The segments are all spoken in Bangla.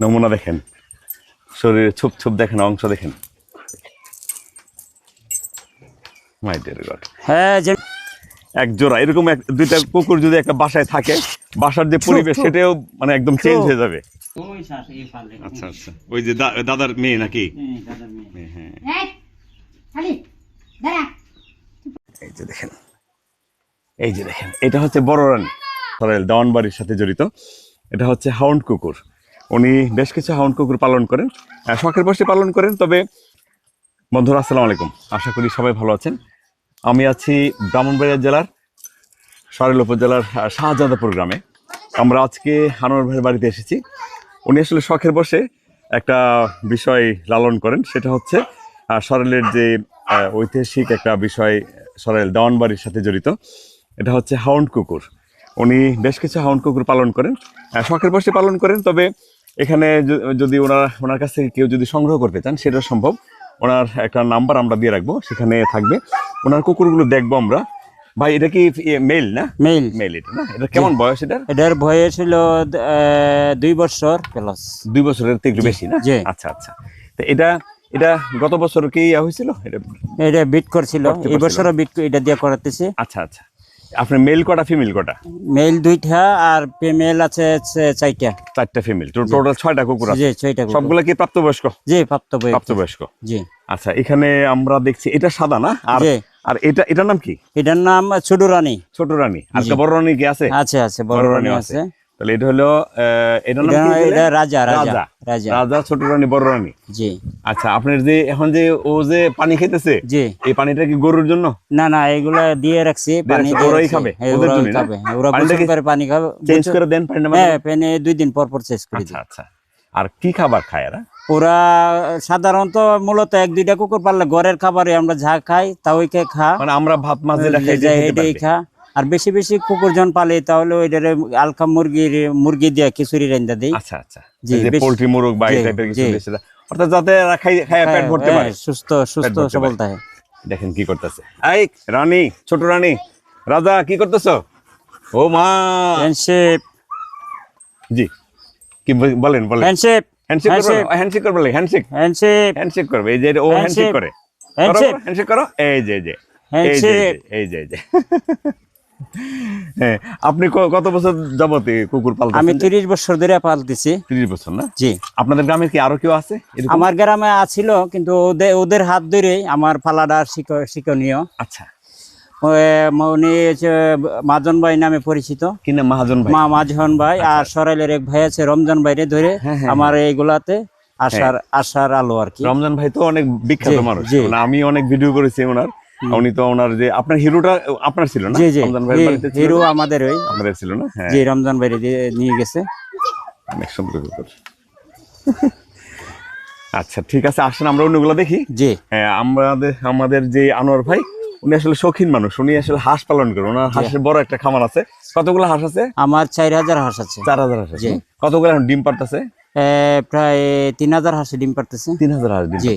নমুনা দেখেন। শরীরে ছুপ ছুপ দেখেন অংশ দেখেন। মাই ডিয়ার গড হ্যাঁ যে এক জোড়া এরকম এক দুইটা কুকুর যদি একটা বাসায় থাকে বাসার যে পরিবেশ সেটাও মানে একদম চেঞ্জ হয়ে যাবে। আচ্ছা আচ্ছা। ওই যে দাদার মেয়ে নাকি? হ্যাঁ। হ্যাঁ হ্যাঁ। এই, খালি দাঁড়া। এই যে দেখেন এই যে দেখেন এটা হচ্ছে বড় রানী। দেওয়ানবাড়ির সাথে জড়িত। এটা হচ্ছে হাউন্ড কুকুর। উনি বেশ কিছু হাউন্ড কুকুর পালন করেন শখের বসে পালন করেন, তবে বন্ধুরা, আসসালামু আলাইকুম। আশা করি সবাই ভালো আছেন। আমি আছি ব্রাহ্মণবাড়িয়া জেলার সরাইল উপজেলার শাহজাদাপুর গ্রামে। আমরা আজকে হানোর ভাইয়ের বাড়িতে এসেছি। উনি আসলে শখের বসে একটা বিষয় লালন করেন, সেটা হচ্ছে সরেলের যে ঐতিহাসিক একটা বিষয় সরাইল দেওয়ানবাড়ির সাথে জড়িত, এটা হচ্ছে হাউন্ড কুকুর। উনি বেশ কিছু হাউন্ড কুকুর পালন করেন শখের বসে পালন করেন, তবে এখানে যদি ওনার ওনার কাছ থেকে কেউ যদি সংগ্রহ করতে চান সেটা সম্ভব। ওনার একটা নাম্বার আমরা দিয়ে রাখব সেখানে থাকবে। ওনার কুকুরগুলো দেখব আমরা। ভাই এটা কি মেল না? মেল। মেল এটা না? এটা কেমন বয়স এটার? এটার বয়স ছিল দুই বছর প্লাস। দুই বছরের থেকে বেশি না। আচ্ছা আচ্ছা। তো এটা এটা গত বছর কি ইয়া হয়েছিল? এটা এটা বিট করছিল। এই বছরও বিট এটা দিয়ে করাতেছে। আচ্ছা আচ্ছা। আপনার মেল কটা ফিমেল কটা? মেল দুইটা আর ফিমেল আছে চারটা। চারটা ফিমেল টোটাল ছয়টা কুকুর আছে? জি ছয়টা। সবগুলা কি প্রাপ্তবয়স্ক? জি প্রাপ্তবয়স্ক। প্রাপ্তবয়স্ক। জি। আচ্ছা এখানে আমরা দেখছি এটা সাদা না? আর আর এটা এটার নাম কি? এটার নাম ছোট রানী। ছোট রানী। আর বড় রানী কি আছে? আছে আছে বড় রানী আছে। তাহলে এটা হলো এটার নাম এটা এটা রাজা রাজা রাজা। রাজা। ছোট রানী বড় রানী? জি। আচ্ছা আপনার যে এখন যে ও যে পানি খেতেছে জি। এই পানিটা কি গরুর জন্য? না না এগুলা দিয়ে রাখছি পানি ওরাই খাবে? হ্যাঁ, ওদের না? খাবে হ্যাঁ, ওরা গোসল করে পানি খাবে। চেঞ্জ করে দেন পানিটা হ্যাঁ পেনে দুই দিন পর পর চেঞ্জ করে আচ্ছা আচ্ছা। আর কি খাবার খায় এরা? ওরা সাধারণত মূলত এক দুইটা কুকুর পারলে ঘরের খাবারে আমরা যা খাই তা ওইকে খা। মানে আমরা ভাত মাছ যেটা খাই এটাই খা। আর বেশি বেশি কুকুর জন পালে তাহলে ওইটার আলকা মুরগির মুরগি দিয়ে খিচুড়ি রান্দা দেই। আচ্ছা আচ্ছা। জি, পোল্ট্রি মুরগ বা এই টাইপের কিছু বেশি অর্থাৎ যাতে খাই খায় পেট ভরতে হ্যাঁ, পারে সুস্থ সুস্থ সবল থাকে দেখেন কি করতেছে। এই রানী ছোট রানী রাজা কি করতেছো? ও মা। হ্যান্ডশেপ জি। কি বল- বলেন বলেন। হ্যান্ডশেপ হ্যান্ডশেক করবে হ্যান্ডশেক হ্যান্ডশেক করবে হ্যান্ডশেক হ্যান্ডশেপ হ্যান্ডশেক করবে। এই যে ও হ্যান্ডশেক. করে। হ্যান্ডশেক হ্যান্ডশেক করো। এই যে এই যে। হ্যান্ডশেক এই যে এই যে। হ্যাঁ আপনি কত বছর যাবতে কুকুর আমি পালতেছেন তিরিশ বছর ধরে পালতেছি। তিরিশ বছর না? জি। আপনাদের গ্রামে কি আরও কেউ আছে? আমার গ্রামে আছিল কিন্তু ওদের ওদের হাত ধরে আমার শিক্ষণীয়। আচ্ছা। উনি মাজন ভাই নামে পরিচিত। কি মহাজন ভাই? মা মাঝন ভাই আর সরাইলের এক ভাই আছে রমজান ভাইরে ধরে হ্যাঁ, হ্যাঁ, আমার এইগুলাতে আশার আশার আলো আর কি। রমজান ভাই তো অনেক বিখ্যাত মানুষ। মানে আমি অনেক ভিডিও করেছি ওনার। উনি তো ওনার যে আপনার হিরোটা আপনার ছিল না? জি জি। ভাই হিরো আমাদের ওই। আমাদের ছিল না? হ্যাঁ। জি রমজান দিয়ে নিয়ে গেছে। অনেক সুন্দর আচ্ছা ঠিক আছে আসেন আমরা অন্যগুলো দেখি। জি। হ্যাঁ আমাদের আমাদের যে আনোয়ার ভাই উনি আসলে শৌখিন মানুষ। উনি আসলে হাঁস পালন করেন ওনার হাঁসের বড় একটা খামার আছে। কতগুলো হাঁস আছে? আমার চার হাজার হাঁস আছে। চার হাজার হাঁস আছে। কতগুলো এখন ডিম পারতেছে প্রায় তিন হাজার হাঁসে ডিম পারতেছে তিন হাজার হাঁস ডিম জি।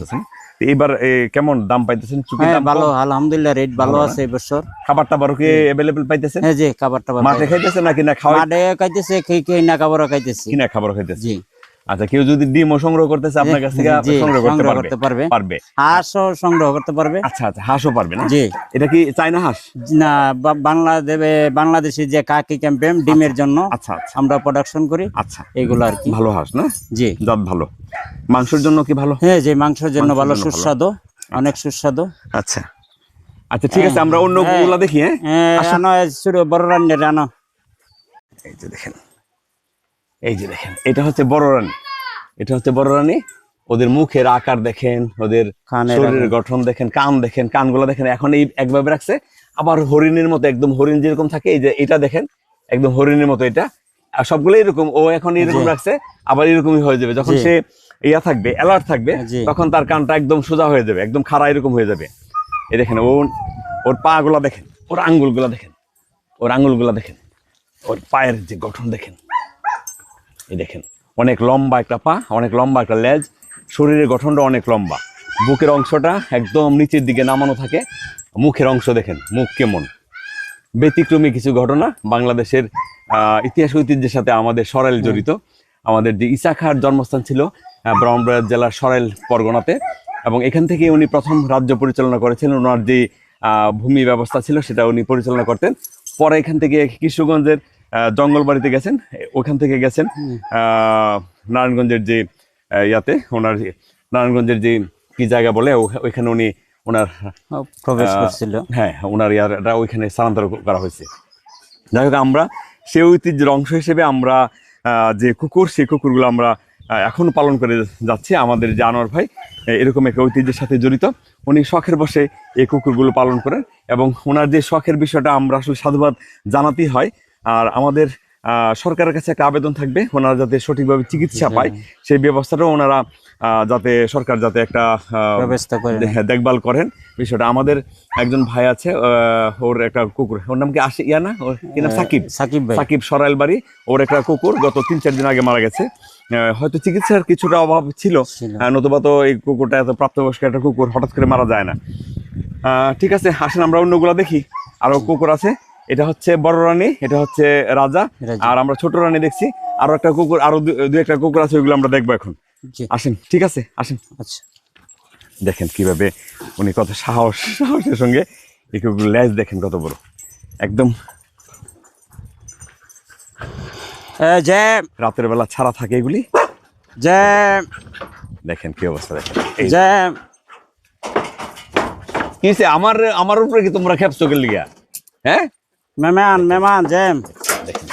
পারতেছেন তো এবার এ, কেমন দাম পাইতেছেন? হ্যাঁ ভালো? আলহামদুলিল্লাহ রেট ভালো আছে এবছর। খাবার টাবারও কি এভেলেবল পাইতেছেন? হ্যাঁ জি খাবার টাবার মাঠে খাইতেছে নাকি না খাওয়া মাঠে খাইতেছে কি কি না খাবারও খাইতেছে। কিনা খাবার খাইতেছে জি। আচ্ছা কেউ যদি ডিমও সংগ্রহ করতেছে আপনার কাছ থেকে সংগ্রহ করতে পারবে। পারবে। হাঁসও সংগ্রহ করতে পারবে। আচ্ছা আচ্ছা হাঁসও পারবে না? জি। এটা কি চাইনা হাঁস? না বাংলাদেশে বাংলাদেশে যে কাকি ক্যাম্পেন ডিমের জন্য আচ্ছা আচ্ছা। আমরা প্রোডাকশন করি। আচ্ছা। এগুলো আর কি। ভালো হাঁস না? জি। জাত ভালো। মাংসের জন্য কি ভালো? হ্যাঁ যে মাংসের জন্য ভালো সুস্বাদু অনেক সুস্বাদু। আচ্ছা। আচ্ছা ঠিক আছে আমরা অন্য হ্যাঁ। গুলা দেখি হ্যাঁ? হ্যাঁ, বড় রান্নার আনো এই যে দেখেন। এই যে দেখেন এটা হচ্ছে বড় রানী। এটা হচ্ছে বড় রানী। ওদের মুখের আকার দেখেন ওদের শরীরের গঠন দেখেন কান দেখেন কানগুলো দেখেন এখন এই একভাবে রাখছে। আবার হরিণের মতো একদম হরিণ যেরকম থাকে এই যে এটা দেখেন একদম হরিণের মতো এটা। আর সবগুলো এরকম ও এখন এরকম রাখছে আবার এরকমই হয়ে যাবে। যখন সে ইয়া থাকবে অ্যালার্ট থাকবে তখন তার কানটা একদম সোজা হয়ে যাবে একদম খাড়া এরকম হয়ে যাবে। এই দেখেন ও ওর পা গুলা দেখেন ওর আঙ্গুলগুলা দেখেন ওর আঙ্গুলগুলা দেখেন ওর পায়ের যে গঠন দেখেন। এই দেখেন অনেক লম্বা একটা পা অনেক লম্বা একটা লেজ শরীরের গঠনটা অনেক লম্বা। বুকের অংশটা একদম নিচের দিকে নামানো থাকে। মুখের অংশ দেখেন মুখ কেমন। ব্যতিক্রমী কিছু ঘটনা বাংলাদেশের ইতিহাস ঐতিহ্যের সাথে আমাদের সরাইল জড়িত। আমাদের যে ইসা খাঁর জন্মস্থান ছিল ব্রহ্মপুর জেলার সরাইল পরগনাতে। এবং এখান থেকে উনি প্রথম রাজ্য পরিচালনা করেছিলেন। ওনার যে ভূমি ব্যবস্থা ছিল সেটা উনি পরিচালনা করতেন। পরে এখান থেকে কিশোরগঞ্জের জঙ্গলবাড়িতে গেছেন ওখান থেকে গেছেন নারায়ণগঞ্জের যে ইয়াতে ওনার নারায়ণগঞ্জের যে কি জায়গা বলে ওইখানে উনি ওনার ও, প্রবেশ করছিল। হ্যাঁ ওনার ইয়ারটা ওইখানে স্থানান্তর করা হয়েছে। যাই হোক আমরা সেই ঐতিহ্যের অংশ হিসেবে আমরা যে কুকুর সেই কুকুরগুলো আমরা এখনও পালন করে যাচ্ছি আমাদের যে আনোয়ার ভাই এরকম একটা ঐতিহ্যের সাথে জড়িত। উনি শখের বসে এই কুকুরগুলো পালন করেন এবং ওনার যে শখের বিষয়টা আমরা আসলে সাধুবাদ জানাতেই হয় আর আমাদের সরকারের কাছে একটা আবেদন থাকবে ওনারা যাতে সঠিকভাবে চিকিৎসা পায় সেই ব্যবস্থাটাও ওনারা যাতে সরকার যাতে একটা ব্যবস্থা করে হ্যাঁ, দেখভাল করেন। বিষয়টা আমাদের একজন ভাই আছে ওর একটা কুকুর ওর নাম কি আসে ইয়া না? ওর কি নাম? সাকিব। সাকিব সাকিব সরাইল বাড়ি ওর একটা কুকুর গত তিন চার দিন আগে মারা গেছে। হয়তো চিকিৎসার কিছুটা অভাব ছিল। নতুবা তো এই কুকুরটা এত প্রাপ্তবয়স্ক একটা কুকুর হঠাৎ করে মারা যায় না। আহ, ঠিক আছে আসেন আমরা অন্যগুলা দেখি। আরও কুকুর আছে। এটা হচ্ছে বড় রানী এটা হচ্ছে রাজা। আর আমরা ছোট রানী দেখছি। আরও একটা কুকুর আরও দু একটা কুকুর আছে ওইগুলো আমরা দেখব এখন। আসেন ঠিক আছে আসেন। আচ্ছা। দেখেন কীভাবে উনি কত সাহস সাহসের সঙ্গে এই কুকুর দেখেন কত বড়। একদম যে রাতের বেলা ছাড়া থাকে এগুলি। যে দেখেন কি অবস্থা দেখেন। যে কি আমার আমার উপরে কি তোমরা খেপছো গেল হ্যাঁ? মেমান মেমান জেম দেখেন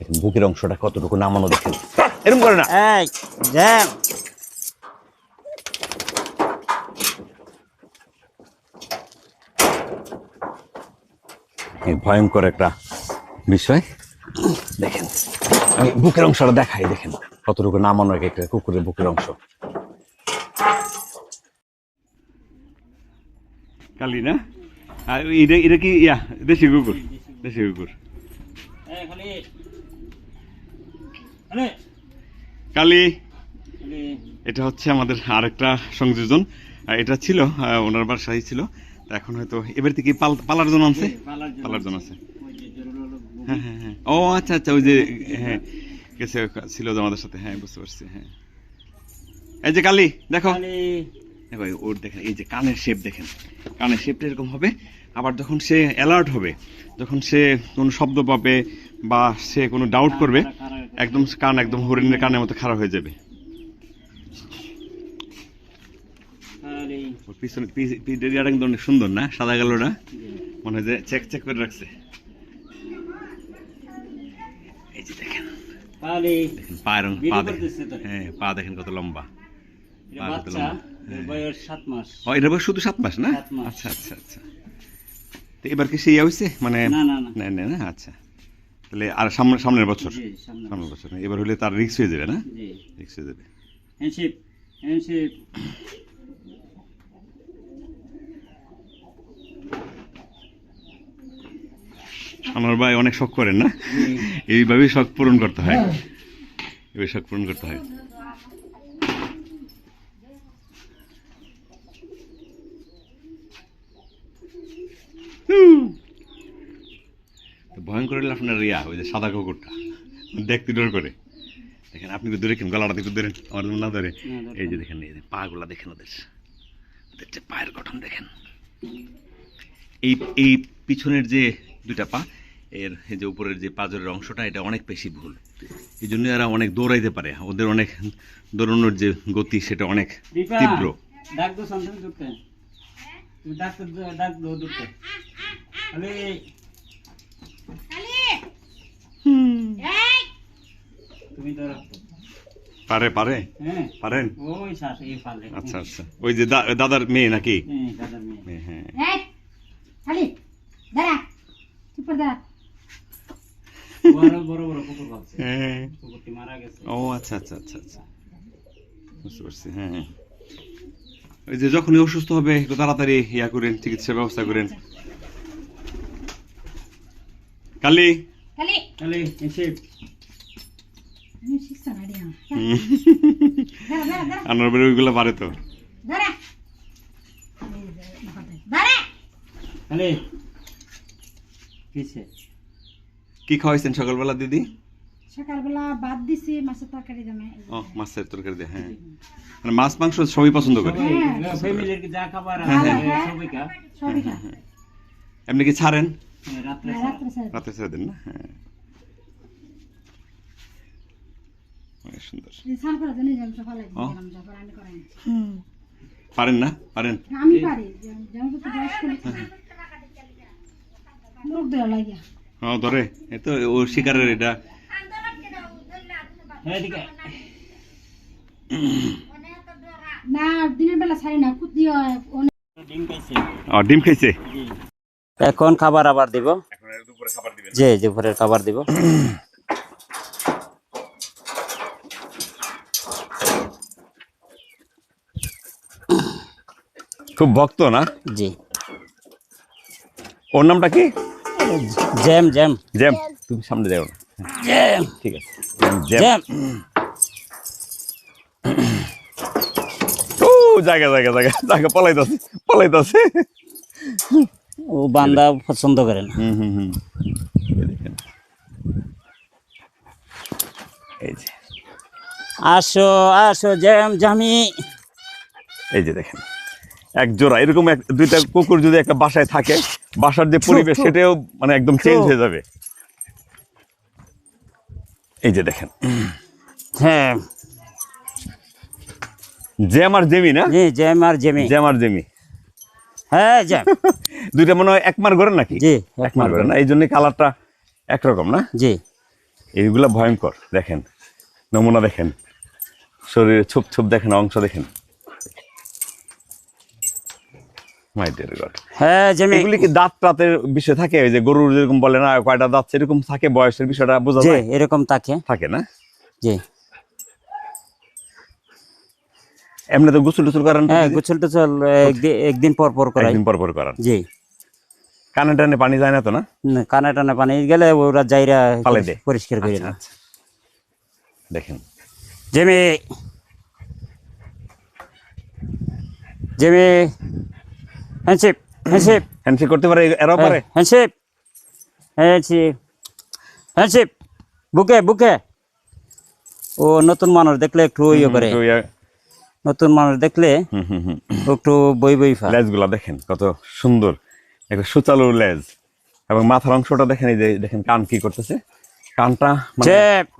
দেখেন বুকের অংশটা কতটুকু নামানো দেখেন এরকম করে না এই জেম ভয়ঙ্কর একটা বিষয়। দেখেন আমি বুকের অংশটা দেখাই দেখেন। কতটুকু নামানো এক একটা কুকুরের বুকের অংশ। কালি না? আর এটা এটা কি ইয়া দেশি কুকুর দেশি কুকুর কালি এটা হচ্ছে আমাদের আরেকটা সংযোজন। এটা ছিল ওনার বাসায় ছিল। তা এখন হয়তো এবার থেকে পাল- পালার জন্য আনছে? পালার জন্য আছে। হ্যাঁ হ্যাঁ হ্যাঁ। ও আচ্ছা আচ্ছা ওই যে হ্যাঁ গেছে ছিল আমাদের সাথে। হ্যাঁ বুঝতে পারছি হ্যাঁ। এই যে কালি দেখো। দেখো এই ওর দেখেন এই যে কানের শেপ দেখেন। কানের শেপটা এরকম হবে আবার যখন সে অ্যালার্ট হবে যখন সে কোনো শব্দ পাবে বা সে কোনো ডাউট করবে একদম কান একদম হরিণের কানের মতো খারাপ হয়ে যাবে। পিছনে পি- পি- কিন্তু অনেক সুন্দর না? সাদা কালোটা? মনে হয় যে চেক চেক করে রাখছে। এই যে দেখেন। দেখেন পায়ের পা দেখেন। হ্যাঁ পা দেখেন কত লম্বা। পা কত লম্বা। সাত মাস। ও এটা বয়স শুধু সাত মাস না? আচ্ছা আচ্ছা আচ্ছা। তো এবার কি সেই হয়েছে মানে না, না, আচ্ছা। তাহলে আর সামনে সামনের বছর? সামনের বছর। এবার হলে তার রিক্স হয়ে যাবে না? রিক্স হয়ে যাবে। হ্যান্ডশিপ আমার ভাই অনেক শখ করেন না? এইভাবেই শখ পূরণ করতে হয়। এইভাবে শখ পূরণ করতে হয় তো ভয়ঙ্কর হলে আপনার ইয়া ওই যে সাদা কুকুরটা। দেখতে ডর করে। দেখেন আপনি তো ধরে গলাটা একটু ধরেন আমার না ধরে। এই যে দেখেন এই যে পা গুলা দেখেন ওদের। ওদের যে পায়ের গঠন দেখেন। এই এই পিছনের যে দুইটা পা এর এই যে উপরের যে পাজরের অংশটা এটা অনেক বেশি ভুল। এই জন্য এরা অনেক দৌড়াইতে পারে। ওদের অনেক দৌড়ানোর যে গতি সেটা অনেক তীব্র। ডাক দো সন্তান দুটে তুমি ডাক দো- ডাক দো দুটে আরে কালি এই তুমি তো রাখো পারে পারে? হ্যাঁ। পারেন? আচ্ছা আচ্ছা। ওই যে দাদার মেয়ে নাকি? হ্যাঁ দাদা মেয়ে। মেয়ে, হ্যাঁ। এই কালি দাঁড়া। চুপ করে দাঁড়া। বড় বড় বড় কুকুর পালছে হ্যাঁ। কুকুরটি মারা গেছে। ও আচ্ছা আচ্ছা আচ্ছা আচ্ছা। বুঝতে পারছি হ্যাঁ হ্যাঁ। ওই যে যখনই অসুস্থ হবে একটু তাড়াতাড়ি ইয়া করেন চিকিৎসা ব্যবস্থা করেন। কালি? কালি। তাহলে এসে আমি শিখছ না রে হুম। দাঁড়া দাঁড়া দাঁড়া আনার বেড়ে ওইগুলো পারে তো। কি খাওয়াইছেন সকালবেলা দিদি? সকালবেলা ভাত দিছি মাছের তরকারি দামে ও মাছের তরকারি দিয়ে হ্যাঁ। মানে মাছ মাংস সবই পছন্দ করে? ফ্যামিলির যা খাবার হ্যাঁ, আছে হ্যাঁ। সবই খা এমনি কি ছাড়েন? হ্যাঁ, রাত্রে হ্যাঁ, রাত্রে স্যার রাতে ছেড়ে দেন না হ্যাঁ অনেক সুন্দর স্নান করে জন্য জল সফা লাগে ও। গরম জল আমি পারেন না? পারেন? আমি পারি লাগিয়া হ্যাঁ ধরে তো ও শিকারের এটা। হ্যাঁ, না দিনের বেলা ছাড়ি না কুত ডিম খাইছে। এখন খাবার আবার দিব। এখন এর দুপুরে খাবার দিবেন। যে দুপুরের খাবার দিব। খুব ভক্ত না? জি। ওর নামটা কি? Jam Jam. জ্যাম। তুমি সামনে যাও না। জ্যাম। ঠিক আছে। জ্যাম ও জায়গা জায়গা জায়গা জায়গা পলাইতাছে পলাইতাছে। ও বান্দা পছন্দ করে না। হুম হুম হুম। দেখেন। এই যে। আসো আসো জ্যাম জামি এই যে দেখেন। এক জোড়া এরকম এক দুইটা কুকুর যদি একটা বাসায় থাকে বাসার যে পরিবেশ সেটাও মানে একদম চেঞ্জ হয়ে যাবে। এই যে দেখেন। হ্যাঁ। জ্যাম আর জেমি না? জি জ্যাম আর জেমি। জ্যাম আর জেমি। হ্যাঁ জ্যাম। দুইটা মনে হয় একমার করেন নাকি? জি একমার করেন না? এই জন্য কালারটা একরকম না? জি। এইগুলা ভয়ঙ্কর দেখেন। নমুনা দেখেন। শরীরে ছুপ ছুপ দেখেন অংশ দেখেন। মাই ডিয়ার গড হ্যাঁ জেমি। এগুলি কি দাঁত টাতের বিষয় থাকে? ওই যে গরুর যেরকম বলে না কয়টা দাঁত সেরকম থাকে? বয়সের বিষয়টা বোঝা যায়? এরকম থাকে। থাকে না? জি। এমনি তো গোসল টুসল করেন? হ্যাঁ গোছল টোছল একদিন পর পর করাই। একদিন পর পর করান? জি। কানে টানে পানি যায় না তো না? কানে টানে পানি গেলে ওরা যাইরা। পরিষ্কার করে আচ্ছা, না আচ্ছা। দেখেন। Jamie. Jamie handshake handshake handshake করতে পারে এরাও পারে। হ্যান্ডশিপ হ্যান্ডশিপ হ্যান্ডশিপ বুকে বুকে। ও নতুন মানুষ দেখলে একটু ইয়ে করে। নতুন মানুষ দেখলে একটু বই বই লেজগুলা দেখেন কত সুন্দর। একটা সুচালু লেজ। এবং মাথার অংশটা দেখেন এই যে দেখেন কান কি করতেছে। কানটা মানে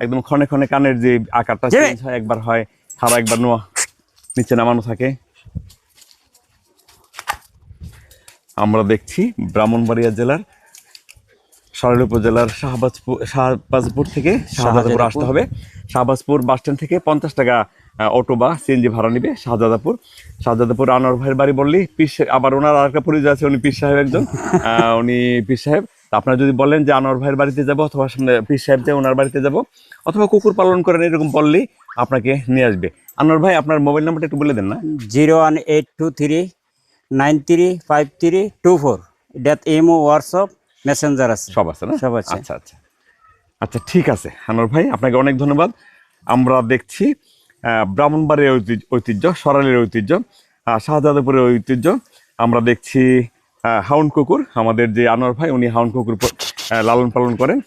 একদম ক্ষণে ক্ষণে কানের যে আকারটা চেঞ্জ হয় একবার হয় খাড়া একবার নোয়া নিচে নামানো থাকে। আমরা দেখছি ব্রাহ্মণবাড়িয়া জেলার সরাইল উপজেলার শাহবাজপুর শাহবাজপুর থেকে শাহজাদাপুর আসতে হবে। শাহবাজপুর বাস স্ট্যান্ড থেকে পঞ্চাশ টাকা অটো বা সিএনজি ভাড়া নিবে শাহজাদাপুর। শাহজাদাপুর আনোয়ার ভাইয়ের বাড়ি বললি পীর আবার ওনার আরেকটা পরিচয় আছে উনি পীর সাহেব একজন। উনি পীর সাহেব। আপনারা যদি বলেন যে আনোয়ার ভাইয়ের বাড়িতে যাব অথবা সামনে পীর সাহেব যে ওনার বাড়িতে যাব অথবা কুকুর পালন করেন এরকম বললেই আপনাকে নিয়ে আসবে। আনোয়ার ভাই আপনার মোবাইল নাম্বারটা একটু বলে দেন না। Zero one eight two three nine three five three two four. এটাত ইমো হোয়াটসঅ্যাপ মেসেঞ্জার আছে। সব আছে না? সব আছে। আচ্ছা আচ্ছা। আচ্ছা ঠিক আছে আনোয়ার ভাই আপনাকে অনেক ধন্যবাদ। আমরা দেখছি ব্রাহ্মণবাড়ির ঐতিহ্য- সরালের ঐতিহ্য শাহজাদপুরের ঐতিহ্য। আমরা দেখছি হাউন কুকুর আমাদের যে আনোয়ার ভাই উনি হাউন কুকুর লালন পালন করেন।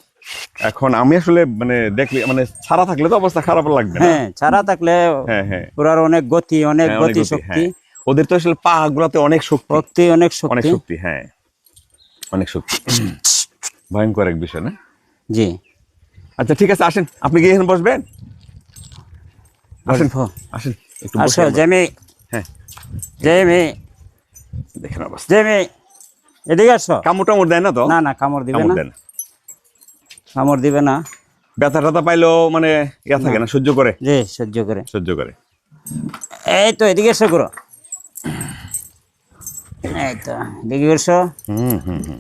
এখন আমি আসলে মানে দেখলে মানে ছাড়া থাকলে তো অবস্থা খারাপ লাগবে হ্যাঁ ছাড়া থাকলে হ্যাঁ হ্যাঁ। ওরার অনেক গতি অনেক হ্যাঁ, গতি গতি, শক্তি হ্যাঁ। ওদের তো আসলে পা গুলাতে অনেক শক্তি। শক্তি। অনেক শক্তি হ্যাঁ। অনেক শক্তি। ভয়ঙ্কর এক বিষয় না? জি। আচ্ছা ঠিক আছে আসেন। আপনি কি এখানে বসবেন? আসেন আসেন একটু আসো জেমি। হ্যাঁ। জেমি। দেখেন অবস্থা। জেমি এদিকে আসো। কামড় টামড় দেয় না তো? না না কামড় দিবে না। কামড় দিবে না। ব্যথা ট্যাথা পাইলেও মানে ইয়া থাকে না। সহ্য করে? জি সহ্য করে। সহ্য করে। এই তো এদিকে এসো করো এই তো এদিকে করছ হুম হুম হুম।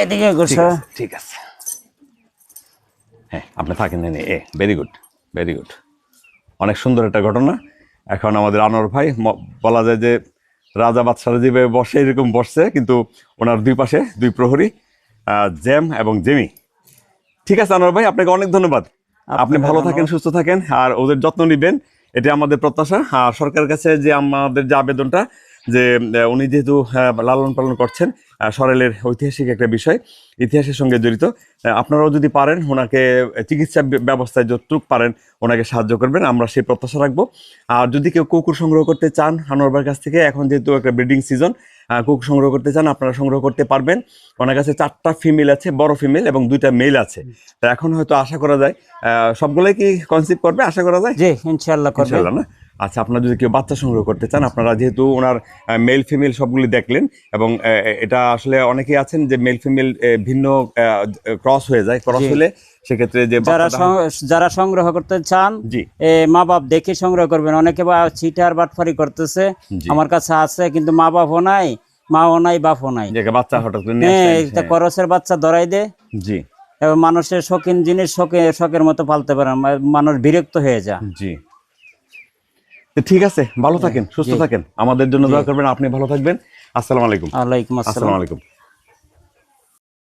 এদিকে করছ ঠিক আছে হ্যাঁ আপনি থাকেন এ ভেরি গুড ভেরি গুড অনেক সুন্দর একটা ঘটনা। এখন আমাদের আনোয়ার ভাই বলা যায় যে রাজা বাদশাহ যেভাবে বসে এরকম বসছে কিন্তু ওনার দুই পাশে দুই প্রহরী জ্যাম এবং জেমি। ঠিক আছে আনোয়ার ভাই আপনাকে অনেক ধন্যবাদ। আপনি ভালো থাকেন সুস্থ থাকেন আর ওদের যত্ন নেবেন। এটা আমাদের প্রত্যাশা। আর সরকারের কাছে যে আমাদের যে আবেদনটা, যে উনি যেহেতু লালন পালন করছেন সরেলের ঐতিহাসিক একটা বিষয়, ইতিহাসের সঙ্গে জড়িত আপনারাও যদি পারেন, ওনাকে চিকিৎসা ব্যবস্থায় যতটুক পারেন, ওনাকে সাহায্য করবেন, আমরা সেই প্রত্যাশা রাখব। আর যদি কেউ কুকুর সংগ্রহ করতে চান হানোরবার কাছ থেকে, এখন যেহেতু একটা ব্রিডিং সিজন কুকুর সংগ্রহ করতে চান আপনারা সংগ্রহ করতে পারবেন। ওনার কাছে চারটা ফিমেল আছে বড় ফিমেল এবং দুইটা মেল আছে। তা এখন হয়তো আশা করা যায় আহ, সবগুলোই কি কনসিভ করবে? আশা করা যায়? জি ইনশাল্লাহ না? আচ্ছা আপনারা যদি কেউ বাচ্চা সংগ্রহ করতে চান আপনারা যেহেতু ওনার মেল ফিমেল সবগুলি দেখলেন এবং এটা আসলে অনেকেই আছেন যে মেল ফিমেল ভিন্ন ক্রস হয়ে যায়। ক্রস হলে সেক্ষেত্রে যে যারা যারা সংগ্রহ করতে চান মা বাপ দেখে সংগ্রহ করবেন। অনেকে বা চিটার বাটফারি করতেছে। আমার কাছে আছে কিন্তু মা বাপও নাই মাও নাই বাপও নাই। বাচ্চা হঠাৎ করে হ্যাঁ এটা হ্যাঁ। করসের বাচ্চা ধরাই দে। জি। এবং মানুষের শখিন জিনিস শখে শখের মতো পালতে পারে মানুষ বিরক্ত হয়ে যায়। জি। ঠিক আছে ভালো থাকেন সুস্থ থাকেন। আমাদের জন্য দোয়া করবেন আপনি ভালো থাকবেন। আসসালামু আলাইকুম। আলাইকুম আসসালামু আলাইকুম।